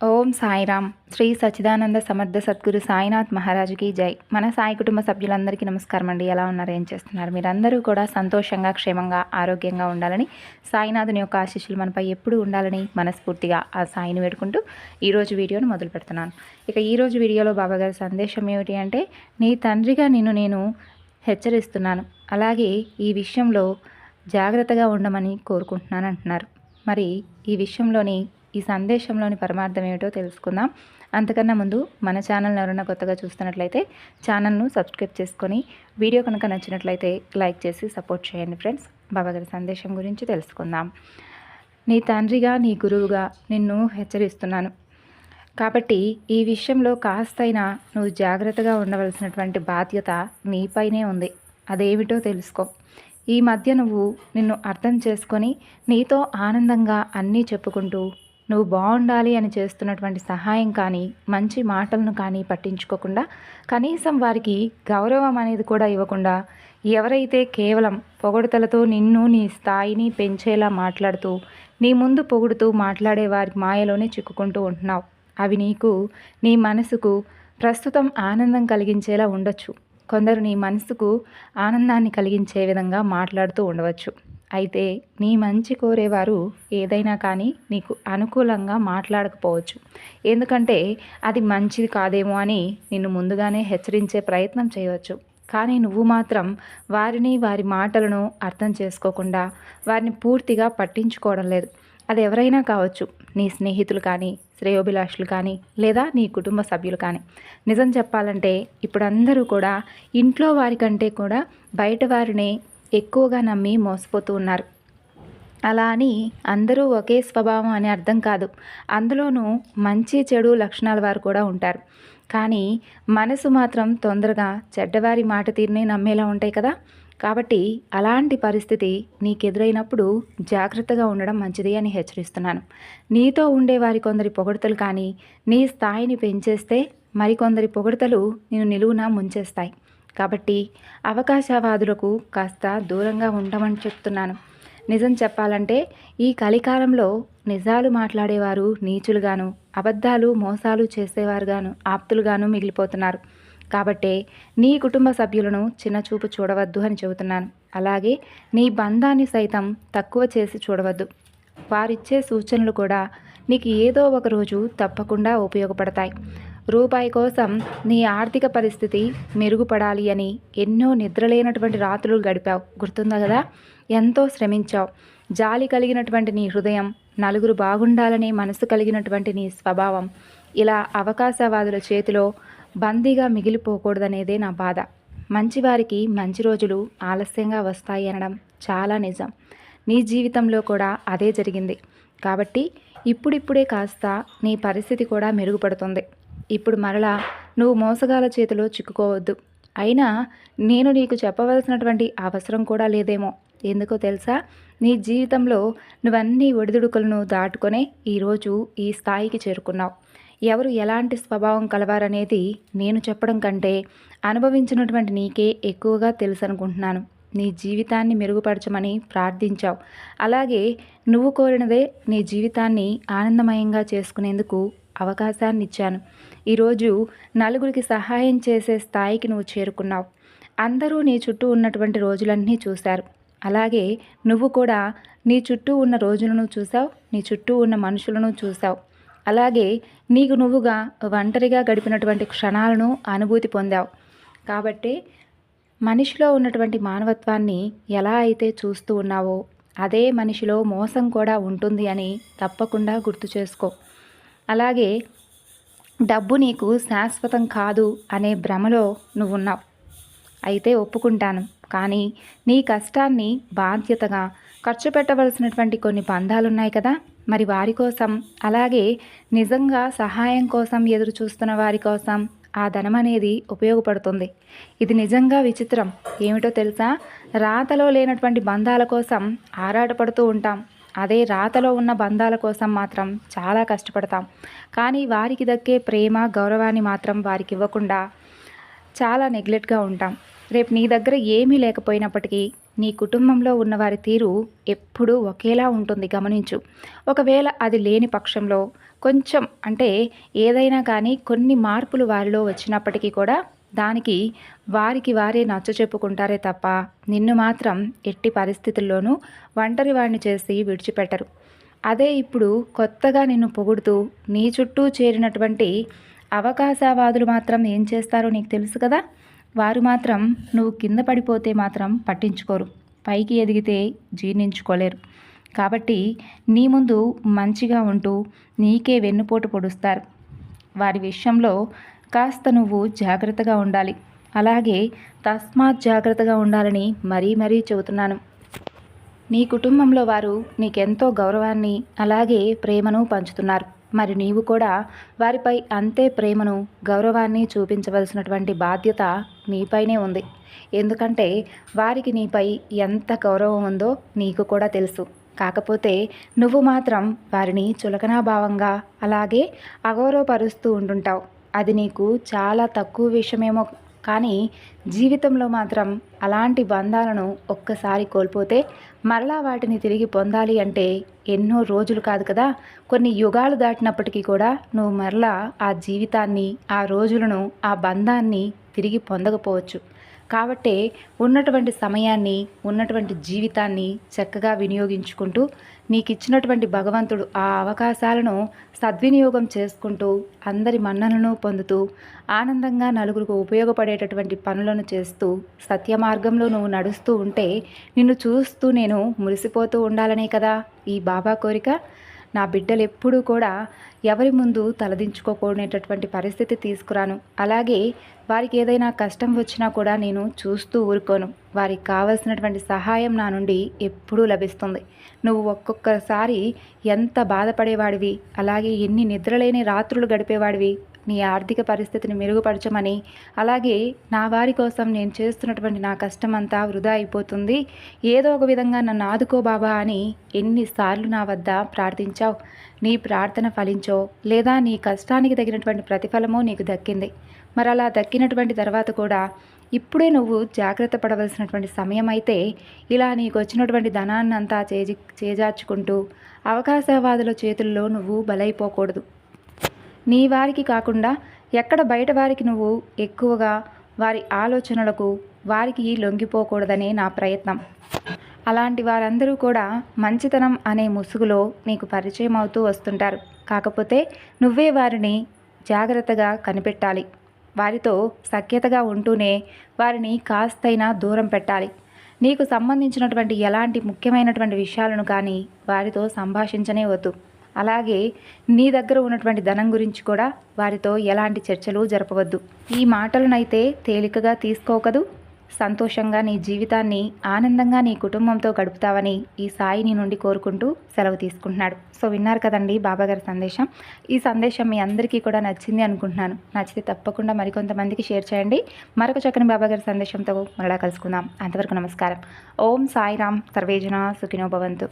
ఓం సాయిరామ్. శ్రీ సచ్చిదానంద సమర్థ సద్గురు సాయినాథ్ మహారాజుకి జై. మన సాయి కుటుంబ సభ్యులందరికీ నమస్కారం అండి. ఎలా ఉన్నారు? ఏం చేస్తున్నారు? మీరందరూ కూడా సంతోషంగా క్షేమంగా ఆరోగ్యంగా ఉండాలని సాయినాథుని యొక్క ఆశీస్సులు మనపై ఎప్పుడు ఉండాలని మనస్ఫూర్తిగా ఆ సాయిని వేడుకుంటూ ఈరోజు వీడియోను మొదలు పెడుతున్నాను. ఇక ఈరోజు వీడియోలో బాబాగారి సందేశం ఏమిటి అంటే నీ తండ్రిగా నిన్ను నేను హెచ్చరిస్తున్నాను. అలాగే ఈ విషయంలో జాగ్రత్తగా ఉండమని కోరుకుంటున్నాను అంటున్నారు. మరి ఈ విషయంలోని ఈ సందేశంలోని పరమార్థం ఏమిటో తెలుసుకుందాం. అంతకన్నా ముందు మన ఛానల్ని ఎవరైనా కొత్తగా చూస్తున్నట్లయితే ఛానల్ను సబ్స్క్రైబ్ చేసుకొని వీడియో కనుక నచ్చినట్లయితే లైక్ చేసి సపోర్ట్ చేయండి ఫ్రెండ్స్. బాబాగారి సందేశం గురించి తెలుసుకుందాం. నీ తండ్రిగా నీ గురువుగా నిన్ను హెచ్చరిస్తున్నాను. కాబట్టి ఈ విషయంలో కాస్తైనా నువ్వు జాగ్రత్తగా ఉండవలసినటువంటి బాధ్యత నీపైనే ఉంది. అదేమిటో తెలుసుకో. ఈ మధ్య నువ్వు నిన్ను అర్థం చేసుకొని నీతో ఆనందంగా అన్నీ చెప్పుకుంటూ నువ్వు బాగుండాలి అని చేస్తున్నటువంటి సహాయం కానీ మంచి మాటలను కానీ పట్టించుకోకుండా కనీసం వారికి గౌరవం అనేది కూడా ఇవ్వకుండా ఎవరైతే కేవలం పొగడతలతో నిన్ను నీ స్థాయిని పెంచేలా మాట్లాడుతూ నీ ముందు పొగుడుతూ మాట్లాడే వారి మాయలోనే చిక్కుకుంటూ ఉంటున్నావు. అవి నీకు నీ మనసుకు ప్రస్తుతం ఆనందం కలిగించేలా ఉండొచ్చు. కొందరు నీ మనసుకు ఆనందాన్ని కలిగించే విధంగా మాట్లాడుతూ ఉండవచ్చు. అయితే నీ మంచి కోరేవారు ఏదైనా కానీ నీకు అనుకూలంగా మాట్లాడకపోవచ్చు. ఎందుకంటే అది మంచిది కాదేమో అని నిన్ను ముందుగానే హెచ్చరించే ప్రయత్నం చేయవచ్చు. కానీ నువ్వు మాత్రం వారిని వారి మాటలను అర్థం చేసుకోకుండా వారిని పూర్తిగా పట్టించుకోవడం లేదు. అది ఎవరైనా కావచ్చు. నీ స్నేహితులు కానీ శ్రేయోభిలాషులు కానీ లేదా నీ కుటుంబ సభ్యులు కానీ. నిజం చెప్పాలంటే ఇప్పుడు అందరూ కూడా ఇంట్లో వారికంటే కూడా బయట వారిని ఎక్కువగా నమ్మి మోసపోతూ ఉన్నారు. అలా అని అందరూ ఒకే స్వభావం అని అర్థం కాదు. అందులోనూ మంచి చెడు లక్షణాల వారు కూడా ఉంటారు. కానీ మనసు మాత్రం తొందరగా చెడ్డవారి మాట తీరునే నమ్మేలా ఉంటాయి కదా? కాబట్టి అలాంటి పరిస్థితి నీకు ఎదురైనప్పుడు జాగ్రత్తగా ఉండడం మంచిది అని హెచ్చరిస్తున్నాను. నీతో ఉండే వారి కొందరి పొగడతలు కానీ నీ స్థాయిని పెంచేస్తే మరికొందరి పొగడతలు నేను నిలువున ముంచేస్తాయి. కాబట్టి అవకాశవాదులకు కాస్త దూరంగా ఉండమని చెప్తున్నాను. నిజం చెప్పాలంటే ఈ కలికాలంలో నిజాలు మాట్లాడేవారు నీచులుగాను అబద్ధాలు మోసాలు చేసేవారుగాను ఆప్తులుగాను మిగిలిపోతున్నారు. కాబట్టే నీ కుటుంబ సభ్యులను చిన్నచూపు చూడవద్దు అని చెబుతున్నాను. అలాగే నీ బంధాన్ని సైతం తక్కువ చేసి చూడవద్దు. వారిచ్చే సూచనలు కూడా నీకు ఏదో ఒక రోజు తప్పకుండా ఉపయోగపడతాయి. రూపాయి కోసం నీ ఆర్థిక పరిస్థితి మెరుగుపడాలి అని ఎన్నో నిద్రలేనటువంటి రాత్రులు గడిపావు. గుర్తుందా కదా? ఎంతో శ్రమించావు. జాలి కలిగినటువంటి నీ హృదయం నలుగురు బాగుండాలనే మనసు కలిగినటువంటి నీ స్వభావం ఇలా అవకాశవాదుల చేతిలో బందీగా మిగిలిపోకూడదనేదే నా బాధ. మంచివారికి మంచి రోజులు ఆలస్యంగా వస్తాయి అనడం చాలా నిజం. నీ జీవితంలో కూడా అదే జరిగింది. కాబట్టి ఇప్పుడిప్పుడే కాస్త నీ పరిస్థితి కూడా మెరుగుపడుతుంది. ఇప్పుడు మరలా నువ్వు మోసగాల చేతిలో చిక్కుకోవద్దు. అయినా నేను నీకు చెప్పవలసినటువంటి అవసరం కూడా లేదేమో. ఎందుకో తెలుసా? నీ జీవితంలో నువ్వన్నీ ఒడిదుడుకులను దాటుకొనే ఈరోజు ఈ స్థాయికి చేరుకున్నావు. ఎవరు ఎలాంటి స్వభావం కలవారనేది నేను చెప్పడం కంటే అనుభవించినటువంటి నీకే ఎక్కువగా తెలుసు అనుకుంటున్నాను నీ జీవితాన్ని మెరుగుపరచమని ప్రార్థించావు. అలాగే నువ్వు కోరినదే నీ జీవితాన్ని ఆనందమయంగా చేసుకునేందుకు అవకాశాన్ని ఇచ్చాను ఈరోజు నలుగురికి సహాయం చేసే స్థాయికి నువ్వు చేరుకున్నావు. అందరూ నీ చుట్టూ ఉన్నటువంటి రోజులన్నీ చూశారు. అలాగే నువ్వు కూడా నీ చుట్టూ ఉన్న రోజులను చూసావు నీ చుట్టూ ఉన్న మనుషులను చూసావు అలాగే నీకు నువ్వుగా ఒంటరిగా గడిపినటువంటి క్షణాలను అనుభూతి పొందావు. కాబట్టి మనిషిలో ఉన్నటువంటి మానవత్వాన్ని ఎలా అయితే చూస్తూ ఉన్నావో అదే మనిషిలో మోసం కూడా ఉంటుంది అని తప్పకుండా గుర్తు చేసుకో. అలాగే డబ్బు నీకు శాశ్వతం కాదు అనే భ్రమలో నువ్వున్నావు. అయితే ఒప్పుకుంటాను. కానీ నీ కష్టాన్ని బాధ్యతగా ఖర్చు పెట్టవలసినటువంటి కొన్ని బంధాలున్నాయి కదా. మరి వారి కోసం అలాగే నిజంగా సహాయం కోసం ఎదురు చూస్తున్న వారి కోసం ఆ ధనం అనేది ఉపయోగపడుతుంది. ఇది నిజంగా విచిత్రం. ఏమిటో తెలుసా? రాతలో లేనటువంటి బంధాల కోసం ఆరాటపడుతూ ఉంటాం. అదే రాతలో ఉన్న బంధాల కోసం మాత్రం చాలా కష్టపడతాం. కానీ వారికి దక్కే ప్రేమ గౌరవాన్ని మాత్రం వారికి ఇవ్వకుండా చాలా నెగ్లెక్ట్గా ఉంటాం. రేపు నీ దగ్గర ఏమీ లేకపోయినప్పటికీ నీ కుటుంబంలో ఉన్నవారి తీరు ఎప్పుడూ ఒకేలా ఉంటుంది గమనించు. ఒకవేళ అది లేని పక్షంలో కొంచెం అంటే ఏదైనా కానీ కొన్ని మార్పులు వారిలో వచ్చినప్పటికీ కూడా దానికి వారికి వారే నచ్చ చెప్పుకుంటారే తప్ప నిన్ను మాత్రం ఎట్టి పరిస్థితుల్లోనూ ఒంటరి వాడిని చేసి విడిచిపెట్టరు. అదే ఇప్పుడు కొత్తగా నిన్ను పొగుడుతూ నీ చుట్టూ చేరినటువంటి అవకాశవాదులు మాత్రం ఏం చేస్తారో నీకు తెలుసు కదా? వారు మాత్రం నువ్వు కింద పడిపోతే మాత్రం పట్టించుకోరు. పైకి ఎదిగితే జీర్ణించుకోలేరు. కాబట్టి నీ ముందు మంచిగా ఉంటూ నీకే వెన్నుపోటు పొడుస్తారు. వారి విషయంలో కాస్త నువ్వు జాగ్రత్తగా ఉండాలి. అలాగే తస్మాత్ జాగ్రత్తగా ఉండాలని మరీ మరీ చెబుతున్నాను. నీ కుటుంబంలో వారు నీకెంతో గౌరవాన్ని అలాగే ప్రేమను పంచుతున్నారు. మరి నీవు కూడా వారిపై అంతే ప్రేమను గౌరవాన్ని చూపించవలసినటువంటి బాధ్యత నీపైనే ఉంది. ఎందుకంటే వారికి నీపై ఎంత గౌరవం ఉందో నీకు కూడా తెలుసు. కాకపోతే నువ్వు మాత్రం వారిని చులకనాభావంగా అలాగే అగౌరవపరుస్తూ ఉంటుంటావు అది నీకు చాలా తక్కువ విషయమేమో కానీ జీవితంలో మాత్రం అలాంటి బంధాలను ఒక్కసారి కోల్పోతే మరలా వాటిని తిరిగి పొందాలి అంటే ఎన్నో రోజులు కాదు కదా. కొన్ని యుగాలు దాటినప్పటికీ కూడా నువ్వు మరలా ఆ జీవితాన్ని ఆ రోజులను ఆ బంధాన్ని తిరిగి పొందకపోవచ్చు. కాబట్టే ఉన్నటువంటి సమయాన్ని ఉన్నటువంటి జీవితాన్ని చక్కగా వినియోగించుకుంటూ నీకు ఇచ్చినటువంటి భగవంతుడు ఆ అవకాశాలను సద్వినియోగం చేసుకుంటూ అందరి మన్ననను పొందుతూ ఆనందంగా నలుగురికి ఉపయోగపడేటటువంటి పనులను చేస్తూ సత్య మార్గంలో నువ్వు నడుస్తూ ఉంటే నిన్ను చూస్తూ నేను మురిసిపోతూ ఉండాలనే కదా ఈ బాబా కోరిక? నా బిడ్డలు ఎప్పుడూ కూడా ఎవరి ముందు తలదించుకోకూడనేటటువంటి పరిస్థితి తీసుకురాను. అలాగే వారికి ఏదైనా కష్టం వచ్చినా కూడా నేను చూస్తూ ఊరుకోను. వారికి కావలసినటువంటి సహాయం నా నుండి ఎప్పుడూ లభిస్తుంది. నువ్వు ఒక్కొక్కసారి ఎంత బాధపడేవాడివి? అలాగే ఎన్ని నిద్రలేని రాత్రులు గడిపేవాడివి? నీ ఆర్థిక పరిస్థితిని మెరుగుపరచమని అలాగే నా వారి కోసం నేను చేస్తున్నటువంటి నా కష్టం అంతా వృధా అయిపోతుంది. ఏదో ఒక విధంగా నన్ను ఆదుకో బాబా అని ఎన్నిసార్లు నా వద్ద ప్రార్థించావు. నీ ప్రార్థన ఫలించో లేదా నీ కష్టానికి తగినటువంటి ప్రతిఫలమో నీకు దక్కింది. మరి అలా దక్కినటువంటి తర్వాత కూడా ఇప్పుడే నువ్వు జాగ్రత్త పడవలసినటువంటి సమయం అయితే ఇలా నీకు వచ్చినటువంటి ధనాన్నంతా చేజి చేజార్చుకుంటూ అవకాశవాదుల చేతుల్లో నువ్వు బలైపోకూడదు. నీ వారికి కాకుండా ఎక్కడ బయట వారికి నువ్వు ఎక్కువగా వారి ఆలోచనలకు వారికి లొంగిపోకూడదనే నా ప్రయత్నం. అలాంటి వారందరూ కూడా మంచితనం అనే ముసుగులో నీకు పరిచయం అవుతూ వస్తుంటారు. కాకపోతే నువ్వే వారిని జాగ్రత్తగా కనిపెట్టాలి. వారితో సఖ్యతగా ఉంటూనే వారిని కాస్తైనా దూరం పెట్టాలి. నీకు సంబంధించినటువంటి ఎలాంటి ముఖ్యమైనటువంటి విషయాలను కానీ వారితో సంభాషించనే వద్దు. అలాగే నీ దగ్గర ఉన్నటువంటి ధనం గురించి కూడా వారితో ఎలాంటి చర్చలు జరపవద్దు. ఈ మాటలనైతే తేలికగా తీసుకోకదు. సంతోషంగా నీ జీవితాన్ని ఆనందంగా నీ కుటుంబంతో గడుపుతావని ఈ సాయి నీ నుండి కోరుకుంటూ సెలవు తీసుకుంటున్నాడు. సో విన్నారు కదండి బాబాగారి సందేశం. ఈ సందేశం మీ అందరికీ కూడా నచ్చింది అనుకుంటున్నాను. నచ్చితే తప్పకుండా మరికొంతమందికి షేర్ చేయండి. మరొక చక్కని బాబాగారి సందేశంతో మరలా కలుసుకుందాం. అంతవరకు నమస్కారం. ఓం సాయిరామ్ సర్వేజన సుఖినో భవంతు.